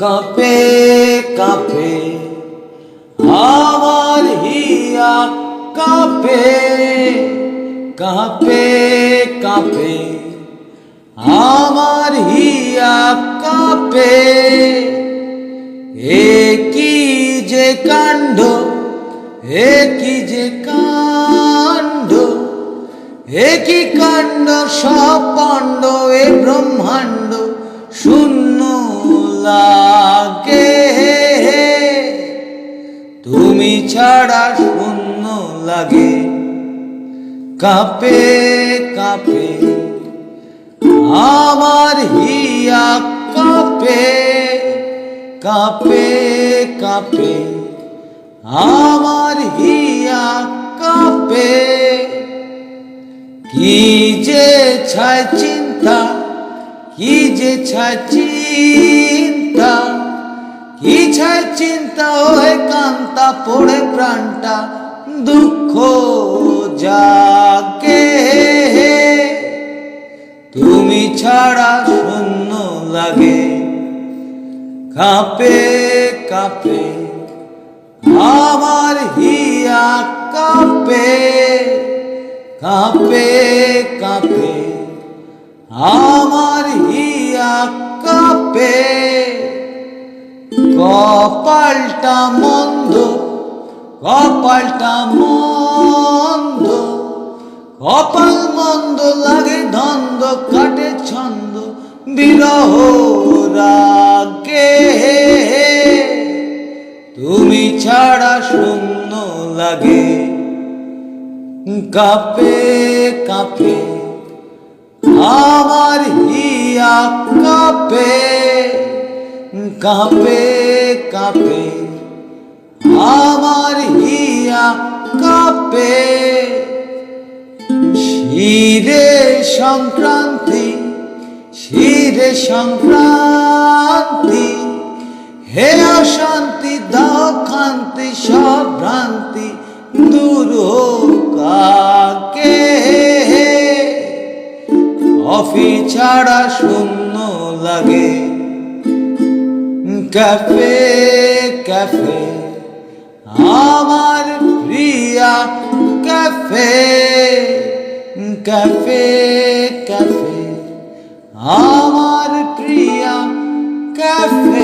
কাঁপে কাঁপে আমার হিয়া কাঁপে কাঁপে কাঁপে আমার হিয়া কাঁপে। এ কি যে কাণ্ড, এ কি যে কাণ্ড, এ কি কাণ্ড, সব পাণ্ড, এ ব্রহ্মাণ্ড। শূন্য লাগে। তুমি ছাড়া শূন্য লাগে। কাঁপে কাঁপে, আমার হিয়া কাঁপে। কাঁপে কাঁপে, আমার হিয়া কাঁপে। কি যে ছায় চিন্তা যে চিন্তা? কি ছায় চিন্তা? ওহে কান্তা, পড়ে প্রাণটা দুঃখ যাকে তুমি ছাড়া শূন্য লাগে। কাঁপে কাঁপে, আমার হিয়া কাঁপে। কাঁপে কাঁপে, আমার কাঁপে, কপালটা মন্দ কপালটা মন্দ, কপাল মন্দ লাগে, ধন্দ কাটে ছন্দ, বিরহ রাগে। তুমি ছাড়া শূন্য লাগে। কাঁপে কাঁপে, আমার হিয়া কাঁপে কাঁপে কাঁপে। আমার হিয়া কাঁপে। শিরে সংক্রান্তি শিরে সংক্রান্তি। হে অশান্তি, দাও খান্তি, সব ভ্রান্তি দূর কাকে অফি ছাড়া শূন্য লাগে। ক্যাফে ক্যাফে আমার প্রিয়া ক্যাফে ক্যাফে ক্যাফে আমার প্রিয়া ক্যাফে।